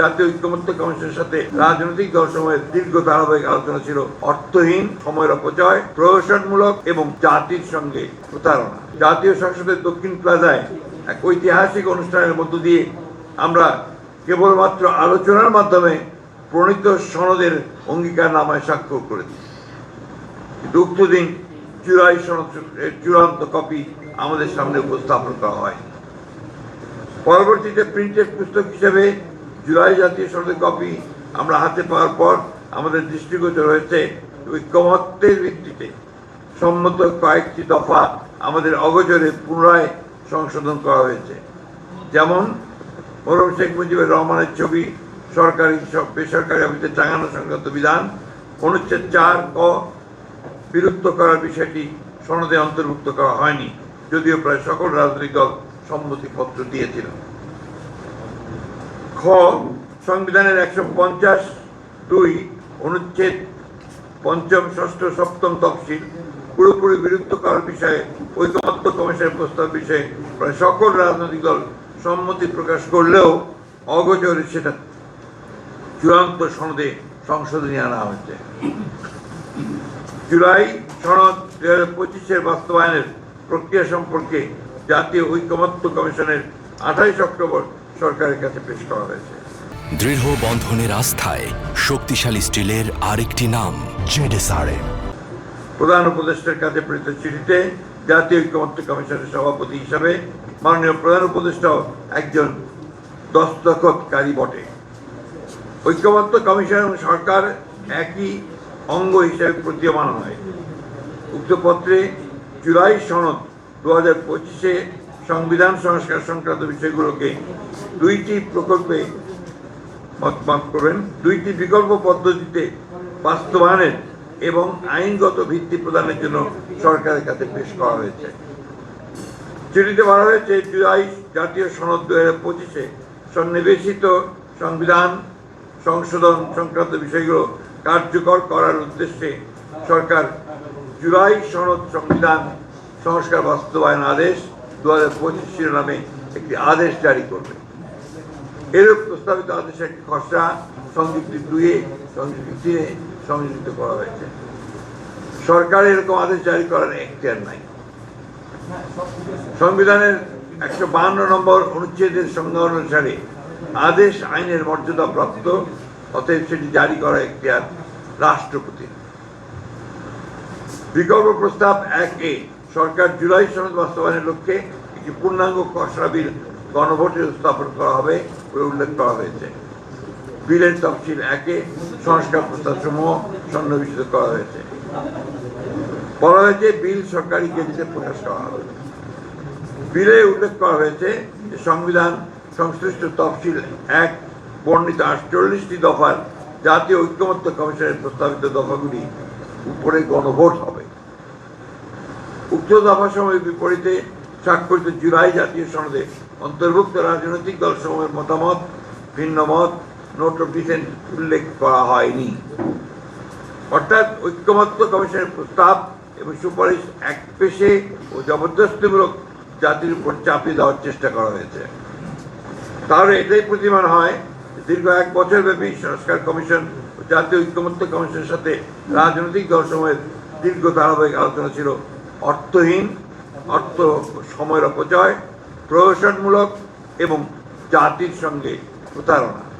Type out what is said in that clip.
জাতীয় ঐক্যমত্য কমিশনের সাথে রাজনৈতিক দলসমূহের দীর্ঘ ধারাবাহিক আলোচনা ছিল অর্থহীন, সময়ের অপচয়, প্রহসনমূলক এবং জাতির সঙ্গে প্রতারণা। জাতীয় সংসদের দক্ষিণ প্লাজায় এক ঐতিহাসিক অনুষ্ঠানের মধ্য দিয়ে আমরা কেবলমাত্র আলোচনার মাধ্যমে প্রণীত সনদের অঙ্গীকার নামায় স্বাক্ষর করেছি। দুঃখ দিন চূড়াই সনদ চূড়ান্ত কপি আমাদের সামনে উপস্থাপন করা হয়। পরবর্তীতে প্রিন্টেড পুস্তক হিসেবে জুলাই জাতীয় সনদের কপি আমরা হাতে পাওয়ার পর আমাদের দৃষ্টিগোচর হয়েছে ঐক্যমত্যের ভিত্তিতে সম্মত কয়েকটি দফা আমাদের অগোচরে পুনরায় সংশোধন করা হয়েছে। যেমন মরম শেখ মুজিবুর রহমানের ছবি, সরকারি সব বেসরকারি অফিসে টাঙানো সংক্রান্ত বিধান, অনুচ্ছেদ চার ক বিলুপ্ত করার বিষয়টি সনদে অন্তর্ভুক্ত করা হয়নি, যদিও প্রায় সকল রাজনৈতিক দল সম্মতিপত্র দিয়েছিল। খ, সংবিধানের একশো পঞ্চাশ দুই, অনুচ্ছেদ পঞ্চম, ষষ্ঠ, সপ্তম তফসিল, পুরোপুরি বিলুপ্ত করার বিষয়ে ঐকমত্য কমিশনের প্রস্তাব বিষয়ে প্রায় সকল রাজনৈতিক দল সম্মতি প্রকাশ করলেও অগোচরে সেটা চূড়ান্ত সনদে সংশোধনী আনা হয়েছে। জুলাই সনদ দু হাজার পঁচিশের বাস্তবায়নের প্রক্রিয়া সম্পর্কে জাতীয় ঐকমত্য কমিশনের আঠাইশ অক্টোবর সরকারের কাছে পেশ করা হয়েছে। দৃঢ় বন্ধনের আস্থায় শক্তিশালী স্টিলের আরেকটি নাম জেডেসআরএম। প্রধান উপদেষ্টার কাছে প্রেরিত চিঠিতে জাতীয় ঐক্যমত্য কমিশনের সভাপতি হিসাবে মাননীয় প্রধান উপদেষ্টাও একজন দস্তখতকারী বটে। ঐক্যমত্য কমিশন এবং সরকার একই অঙ্গ হিসেবে প্রতীয়মান হয়। উক্ত পত্রে জুলাই সনদ দু হাজার পঁচিশে সংবিধান সংস্কার সংক্রান্ত বিষয়গুলোকে দুইটি প্রকল্পে মত মাফ করবেন দুইটি বিকল্প পদ্ধতিতে বাস্তবায়নের এবং আইনগত ভিত্তি প্রদানের জন্য সরকারের কাছে পেশ করা হয়েছে। চিঠিতে বলা হয়েছে, জুলাই জাতীয় সনদ দু হাজার পঁচিশে সন্নিবেশিত সংবিধান সংশোধন সংক্রান্ত বিষয়গুলো কার্যকর করার উদ্দেশ্যে সরকার জুলাই সনদ সংবিধান সংস্কার বাস্তবায়ন আদেশ দু হাজার পঁচিশ শিরোনামে একটি আদেশ জারি করবে। এরূপ প্রস্তাবিত আদেশের একটি খসড়া, সংযুক্তি দুয়ে সংযুক্তি তিনে সংযুক্ত করা হয়েছে। সরকার এরকম আদেশ জারি করার এখতিয়ার নাই। সংবিধানের একশো বাহান্ন নম্বর অনুচ্ছেদের সংজ্ঞা অনুসারে আদেশ আইনের মর্যাদা প্রাপ্ত অতএব সেটি জারি করা এখতিয়ার রাষ্ট্রপতি বিকল্প প্রস্তাব এক এ, সরকার জুলাই সনদ বাস্তবায়নের লক্ষ্যে একটি পূর্ণাঙ্গ খসড়া বিল গণভোটে স্থাপন করা হবে। উল্লেখ করা হয়েছে। বিলের তফসিল একে সংস্কার প্রস্তাব সমূহ সন্নিবেশিত করা হয়েছে। বলা হয়েছে বিল সরকারি গেজেটে প্রকাশ করা হবে। বিলে উল্লেখ করা হয়েছে যে সংবিধান সংশ্লিষ্ট তফসিল এক, বর্ণিত আটচল্লিশটি দফার জাতীয় ঐক্যমত্য কমিশনের প্রস্তাবিত দফাগুলি উপরে গণভোট হবে। উক্ত দফা সময়ের বিপরীতে স্বাক্ষরিত জুলাই জাতীয় সনদে অন্তর্ভুক্ত রাজনৈতিক দল সমূহের মতামত ভিন্ন মত নোট অফ ডিসেন্ট উল্লেখ করা হয়নি। অর্থাৎ ঐক্যমত্য কমিশনের প্রস্তাব এবং সুপারিশ এক পেশে ও জবরদস্তিমূলক জাতির উপর চাপিয়ে দেওয়ার চেষ্টা করা হয়েছে। তাহলে এটাই প্রতিমান হয় দীর্ঘ এক বছর ব্যাপী সংস্কার কমিশন জাতীয় ঐক্যমত্য কমিশনের সাথে রাজনৈতিক দলসমূহের দীর্ঘ ধারাবাহিক আলোচনা ছিল অর্থহীন, অর্থ সময়ের অপচয় প্রহসনমূলক এবং জাতির সঙ্গে প্রতারণা।